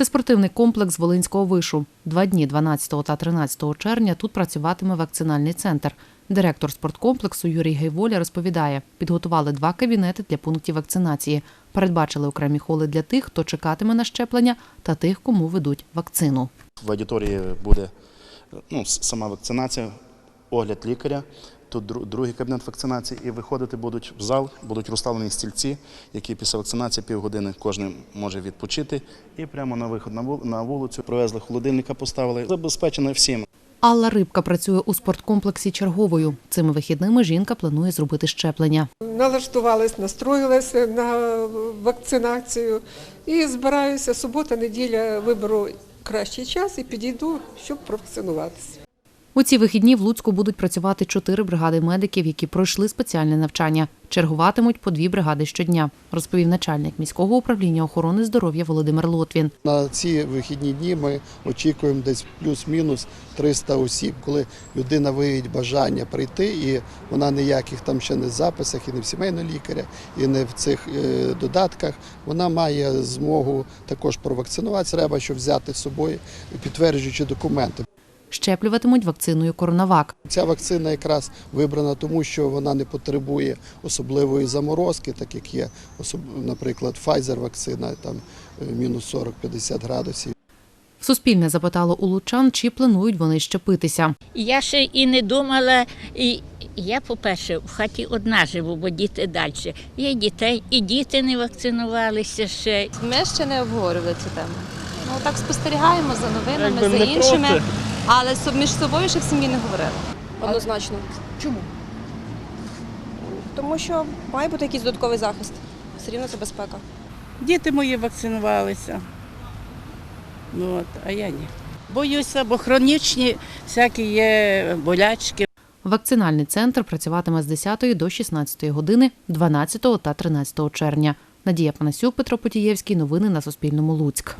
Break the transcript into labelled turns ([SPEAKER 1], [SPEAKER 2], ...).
[SPEAKER 1] Це спортивний комплекс Волинського вишу. Два дні 12 та 13 червня тут працюватиме вакцинальний центр. Директор спорткомплексу Юрій Гейволя розповідає, підготували два кабінети для пунктів вакцинації. Передбачили окремі холи для тих, хто чекатиме на щеплення, та тих, кому ведуть вакцину.
[SPEAKER 2] В аудиторії буде ну, сама вакцинація, огляд лікаря. Тут другий кабінет вакцинації, і виходити будуть в зал, будуть розставлені стільці, які після вакцинації півгодини кожен може відпочити. І прямо на виход на вул- на вулицю привезли холодильника, поставили. Забезпечено всім.
[SPEAKER 1] Алла Рибка працює у спорткомплексі черговою. Цими вихідними жінка планує зробити щеплення.
[SPEAKER 3] Налаштувалась, настроїлася на вакцинацію і збираюся субота, неділя виберу кращий час і підійду, щоб провакцинуватися.
[SPEAKER 1] У ці вихідні в Луцьку будуть працювати чотири бригади медиків, які пройшли спеціальне навчання. Чергуватимуть по дві бригади щодня, розповів начальник міського управління охорони здоров'я Володимир Лотвін.
[SPEAKER 4] На ці вихідні дні ми очікуємо десь плюс-мінус 300 осіб, коли людина виявить бажання прийти, і вона ніяких там ще не в записах, і не в сімейного лікаря, і не в цих е, додатках. Вона має змогу також провакцинуватися. Треба, щоб взяти з собою підтверджуючі документи.
[SPEAKER 1] Щеплюватимуть вакциною Коронавак.
[SPEAKER 4] Ця вакцина якраз вибрана тому, що вона не потребує особливої заморозки, так як є, наприклад, Pfizer вакцина, там е, мінус 40-50 градусів.
[SPEAKER 1] Суспільне запитало у лучан, чи планують вони щепитися.
[SPEAKER 5] Я ще і не думала. І я, по-перше, в хаті одна живу, бо діти далі. Є дітей, і діти не вакцинувалися ще.
[SPEAKER 6] Ми ще не обговорювали цю тему. Ну так спостерігаємо за новинами, за іншими, але між собою ще в сім'ї не говорили.
[SPEAKER 7] Однозначно. Чому? Тому що має бути якийсь додатковий захист. Все рівно це безпека.
[SPEAKER 8] Діти мої вакцинувалися. Ну, от, а я ні. Боюся, бо хронічні всякі є болячки.
[SPEAKER 1] Вакцинальний центр працюватиме з 10 до 16 години 12 та 13 червня. Надія Панасюк, Петро Потієвський. Новини на Суспільному. Луцьк.